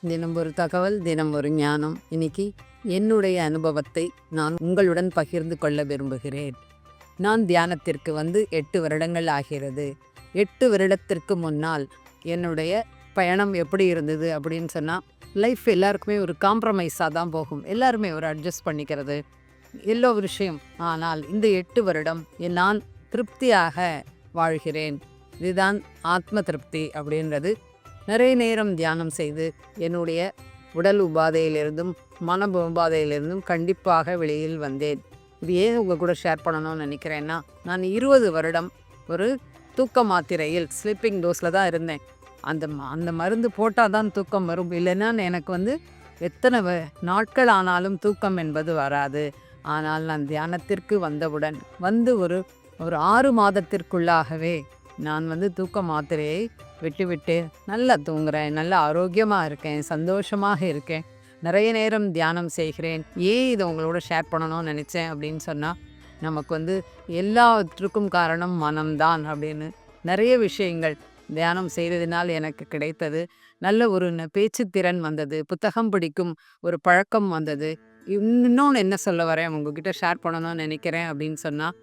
தினம் ஒரு தகவல் தினம் ஒரு ஞானம். இன்னைக்கு என்னுடைய அனுபவத்தை நான் உங்களுடன் பகிர்ந்து கொள்ள விரும்புகிறேன். நான் தியானத்திற்கு வந்து எட்டு வருடங்கள் ஆகிறது. எட்டு வருடத்திற்கு முன்னால் என்னுடைய பயணம் எப்படி இருந்தது அப்படின்னு சொன்னால் லைஃப் எல்லாருக்குமே ஒரு காம்ப்ரமைஸாக தான் போகும். எல்லாருமே ஒரு அட்ஜஸ்ட் பண்ணிக்கிறது. எல்லோ விஷயம். ஆனால் இந்த எட்டு வருடம் நான் திருப்தியாக வாழ்கிறேன். இதுதான் ஆத்ம திருப்தி அப்படின்றது. நிறைய நேரம் தியானம் செய்து என்னுடைய உடல் உபாதையிலிருந்தும் மன உபாதையிலிருந்தும் கண்டிப்பாக வெளியில் வந்தேன். இது ஏன் உங்கள் கூட ஷேர் பண்ணணும்னு நினைக்கிறேன்னா நான் இருபது வருடம் ஒரு தூக்க மாத்திரையில் ஸ்லீப்பிங் டோஸில் தான் இருந்தேன். அந்த ம- அந்த மருந்து போட்டால் தான் தூக்கம் வரும். இல்லைன்னா எனக்கு வந்து எத்தனை நாட்கள் ஆனாலும் தூக்கம் என்பது வராது. ஆனால் நான் தியானத்திற்கு வந்தவுடன் வந்து ஒரு ஒரு ஆறு மாதத்திற்குள்ளாகவே நான் வந்து தூக்க மாத்திரையை விட்டுவிட்டு நல்லா தூங்குறேன் நல்லா ஆரோக்கியமாக இருக்கேன் சந்தோஷமாக இருக்கேன். நிறைய நேரம் தியானம் செய்கிறேன். ஏன் இதை உங்களோட ஷேர் பண்ணணும்னு நினச்சேன் அப்படின்னு சொன்னால் நமக்கு வந்து எல்லாவற்றுக்கும் காரணம் மனம்தான் அப்படின்னு. நிறைய விஷயங்கள் தியானம் செய்ததினால் எனக்கு கிடைத்தது. நல்ல ஒரு ந- திறன் வந்தது. புத்தகம் பிடிக்கும் ஒரு பழக்கம் வந்தது. இன்னொன்று என்ன சொல்ல வரேன்? உங்ககிட்ட ஷேர் பண்ணணும்னு நினைக்கிறேன் அப்படின்னு சொன்னால்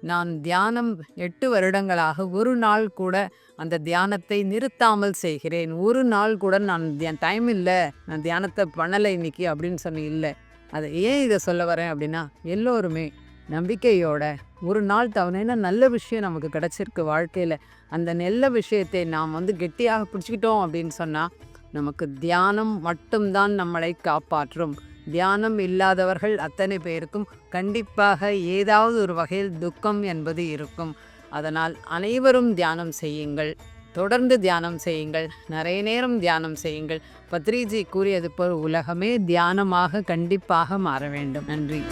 நான் தியானம் எட்டு வருடங்களாக ஒரு நாள் கூட அந்த தியானத்தை நிறுத்தாமல் செய்கிறேன். ஒரு நாள் கூட நான் தியா- டைம் இல்லை. நான் தியானத்தை பண்ணலை இன்னைக்கு அப்படின்னு சொன்ன இல்லை. அதை ஏன் இதை சொல்ல வரேன் அப்படின்னா எல்லோருமே நம்பிக்கையோட ஒரு நாள் தவணைனா நல்ல விஷயம் நமக்கு கிடச்சிருக்கு வாழ்க்கையில். அந்த நல்ல விஷயத்தை நாம் வந்து கெட்டியாக பிடிச்சிக்கிட்டோம் அப்படின்னு சொன்னால் நமக்கு தியானம் மட்டும்தான் நம்மளை காப்பாற்றும். தியானம் இல்லாதவர்கள் அத்தனை பேருக்கும் கண்டிப்பாக ஏதாவது ஒரு வகையில் துக்கம் என்பது இருக்கும். அதனால் அனைவரும் தியானம் செய்யுங்கள். தொடர்ந்து தியானம் செய்யுங்கள். நிறைய நேரம் தியானம் செய்யுங்கள். பத்ரிஜி கூறியது போல் உலகமே தியானமாக கண்டிப்பாக மாற வேண்டும். நன்றி.